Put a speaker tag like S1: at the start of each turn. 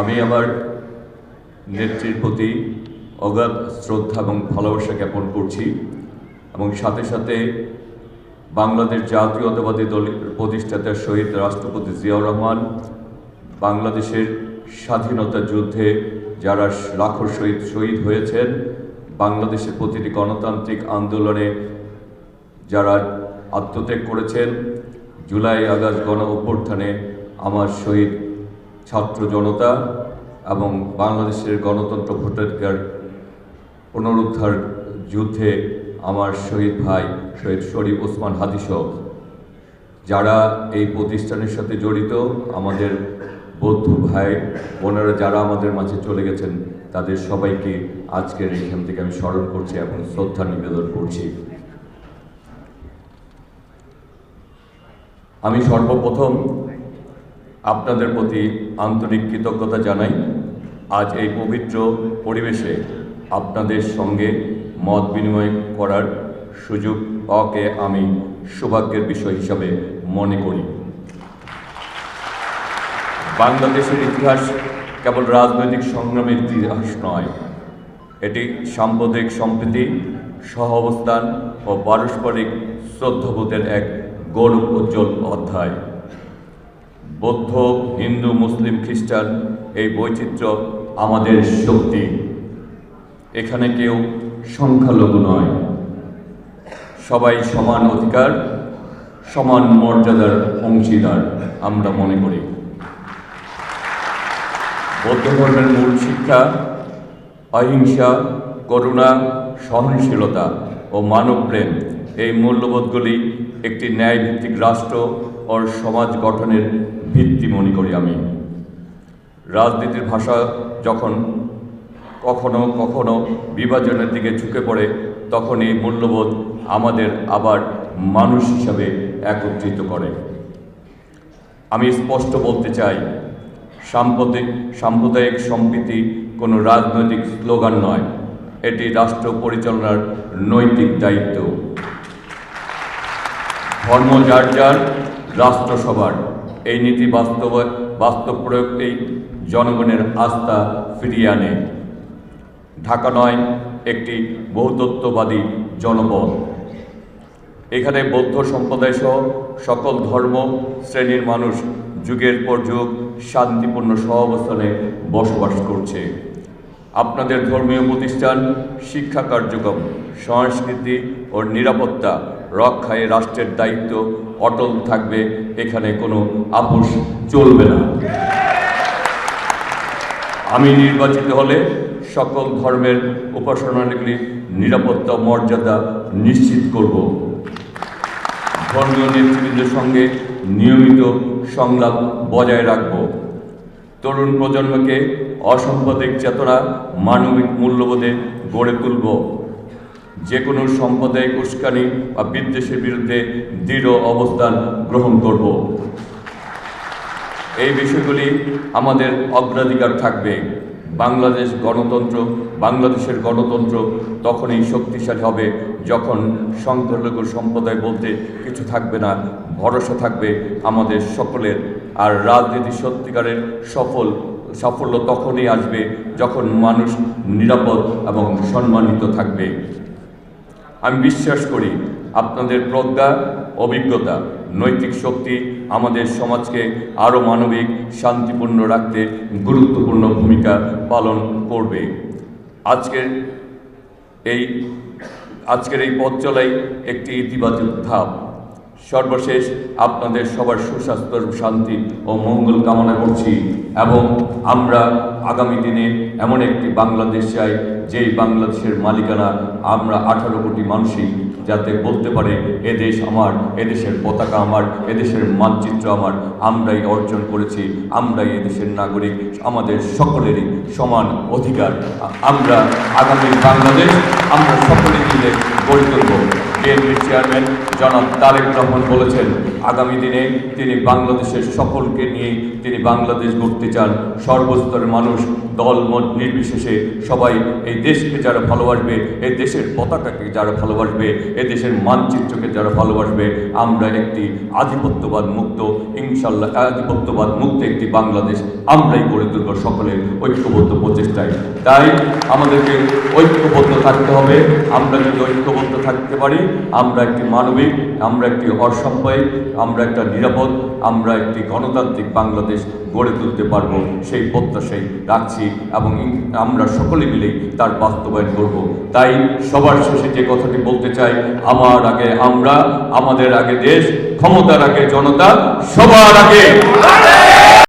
S1: আমি আমার নেত্রীর প্রতি অগাধ শ্রদ্ধা এবং ভালোবাসা জ্ঞাপন করছি এবং সাথে সাথে বাংলাদেশ জাতীয়তাবাদী দলের প্রতিষ্ঠাতা শহীদ রাষ্ট্রপতি জিয়াউর রহমান, বাংলাদেশের স্বাধীনতা যুদ্ধে যারা লাখো শহীদ শহীদ হয়েছেন, বাংলাদেশের প্রতিটি গণতান্ত্রিক আন্দোলনে যারা আত্মত্যাগ করেছেন, জুলাই আগস্ট গণ অভ্যুত্থানে আমার শহীদ ছাত্র জনতা এবং বাংলাদেশের গণতন্ত্র ভোটাধিকার পুনরুদ্ধার যুদ্ধে আমার শহীদ ভাই, শহীদ শরীফ ওসমান হাদিসহ যারা এই প্রতিষ্ঠানের সাথে জড়িত, আমাদের বৌদ্ধ ভাই, বোনেরা যারা আমাদের মাঝে চলে গেছেন, তাদের সবাইকে আজকের এখান থেকে আমি স্মরণ করছি এবং শ্রদ্ধা নিবেদন করছি। আমি সর্বপ্রথম আপনাদের প্রতি আন্তরিক কৃতজ্ঞতা জানাই। আজ এই পবিত্র পরিবেশে আপনাদের সঙ্গে মত বিনিময় করার সুযোগ পাওয়াকে আমি সৌভাগ্যের বিষয় হিসাবে মনে করি। বাংলাদেশের ইতিহাস কেবল রাজনৈতিক সংগ্রামের ইতিহাস নয়, এটি সাম্প্রদায়িক সম্প্রীতি, সহ অবস্থান ও পারস্পরিক শ্রদ্ধাবোধের এক গৌরব উজ্জ্বল অধ্যায়। বৌদ্ধ, হিন্দু, মুসলিম, খ্রিস্টান, এই বৈচিত্র্য আমাদের শক্তি। এখানে কেউ সংখ্যালঘু নয়। সবাই সমান অধিকার, সমান মর্যাদার অংশীদার, আমরা মনে করি। বৌদ্ধ ধর্মের মূল শিক্ষা অহিংসা, করুণা, সহনশীলতা ও মানবপ্রেম এই মূল্যবোধগুলি একটি ন্যায়ভিত্তিক রাষ্ট্র ও সমাজ গঠনের ভিত্তি মনে করি আমি। রাজনীতির ভাষা যখন কখনো কখনো বিভাজনের দিকে ঝুঁকে পড়ে তখন এই মূল্যবোধ আমাদের আবার মানুষ হিসাবে একত্রিত করে। আমি স্পষ্ট বলতে চাই সাম্প্রতিক সাম্প্রদায়িক সম্প্রীতি কোনো রাজনৈতিক স্লোগান নয়। এটি রাষ্ট্র পরিচালনার নৈতিক দায়িত্ব। ধর্ম যার যার, রাষ্ট্র সবার। এই নীতি বাস্তব বাস্তব প্রয়োগ জনগণের আস্থা ফিরিয়ে আনে। ঢাকা নয়, একটি বহুতত্ত্ববাদী জনপদ। এখানে বৌদ্ধ সম্প্রদায় সহ সকল ধর্ম, শ্রেণির মানুষ যুগের পর যুগ শান্তিপূর্ণ সহাবস্থানে বসবাস করছে। আপনাদের ধর্মীয় প্রতিষ্ঠান, শিক্ষা কার্যক্রম, সংস্কৃতি ও নিরাপত্তা রক্ষায় রাষ্ট্রের দায়িত্ব অটল থাকবে, এখানে কোনো আপোষ চলবে না। আমি নির্বাচিত হলে সকল ধর্মের উপাসনাগুলি নিরাপত্তা, মর্যাদা নিশ্চিত করব। ধর্মীয় নেতৃবৃন্দের সঙ্গে নিয়মিত সংলাপ বজায় রাখব। তরুণ প্রজন্মকে অসাম্প্রদায়িক চেতনা, মানবিক মূল্যবোধে গড়ে তুলব। যে কোনো সাম্প্রদায়িক উস্কানি বা বিদ্বেষের বিরুদ্ধে দৃঢ় অবস্থান গ্রহণ করব। এই বিষয়গুলি আমাদের অগ্রাধিকার থাকবে। বাংলাদেশ গণতন্ত্র, বাংলাদেশের গণতন্ত্র তখনই শক্তিশালী হবে যখন সংখ্যালঘু সম্প্রদায় বলতে কিছু থাকবে না, ভরসা থাকবে আমাদের সকলের। আর রাজনীতি সত্যিকারের সফল, সাফল্য তখনই আসবে যখন মানুষ নিরাপদ এবং সম্মানিত থাকবে। আমি বিশ্বাস করি আপনাদের প্রজ্ঞা, অভিজ্ঞতা, নৈতিক শক্তি আমাদের সমাজকে আরও মানবিক, শান্তিপূর্ণ রাখতে গুরুত্বপূর্ণ ভূমিকা পালন করবে। আজকের এই আজকের এই পথ চলাই একটি ইতিবাচক ধাপ। সর্বশেষ আপনাদের সবার সুস্বাস্থ্য, শান্তি ও মঙ্গল কামনা করছি এবং আমরা আগামী দিনে এমন একটি বাংলাদেশ চাই, যেই বাংলাদেশের মালিকানা আমরা আঠারো কোটি মানুষই যাতে বলতে পারে এদেশ আমার এদেশের পতাকা আমার এদেশের মানচিত্র আমার, আমরাই অর্জন করেছি, আমরাই এদেশের নাগরিক, আমাদের সকলেরই সমান অধিকার। আমরা আগামী বাংলাদেশ, আমরা সকলে মিলে গড়ে তুলব। বিএনপির চেয়ারম্যান জনাব তারেক রহমান বলেছেন, আগামী দিনে তিনি বাংলাদেশের সকলকে নিয়ে তিনি বাংলাদেশ গড়তে চান। সর্বস্তরের মানুষ দল মত নির্বিশেষে সবাই এই দেশকে যারা ভালোবাসবে, এই দেশের পতাকাকে যারা ভালোবাসবে, এই দেশের মানচিত্রকে যারা ভালোবাসবে, আমরা একটি আধিপত্যবাদ মুক্ত, ইনশাল্লাহ আধিপত্যবাদ মুক্ত একটি বাংলাদেশ, আমরাই গড়ে তুলব সকলের ঐক্যবদ্ধ প্রচেষ্টায়। তাই আমাদেরকে ঐক্যবদ্ধ থাকতে হবে। আমরা যদি ঐক্যবদ্ধ থাকতে পারি, আমরা একটি মানবিক, আমরা একটি অসাম্পায়িক আমরা একটা নিরাপদ, আমরা একটি গণতান্ত্রিক বাংলাদেশ গড়ে তুলতে পারব, সেই প্রত্যাশাই রাখছি এবং আমরা সকলে মিলে তার বাস্তবায়ন করব। তাই সবার শেষে যে কথাটি বলতে চাই, আমার আগে আমরা, আমাদের আগে দেশ, ক্ষমতার আগে জনতা, সবার আগে।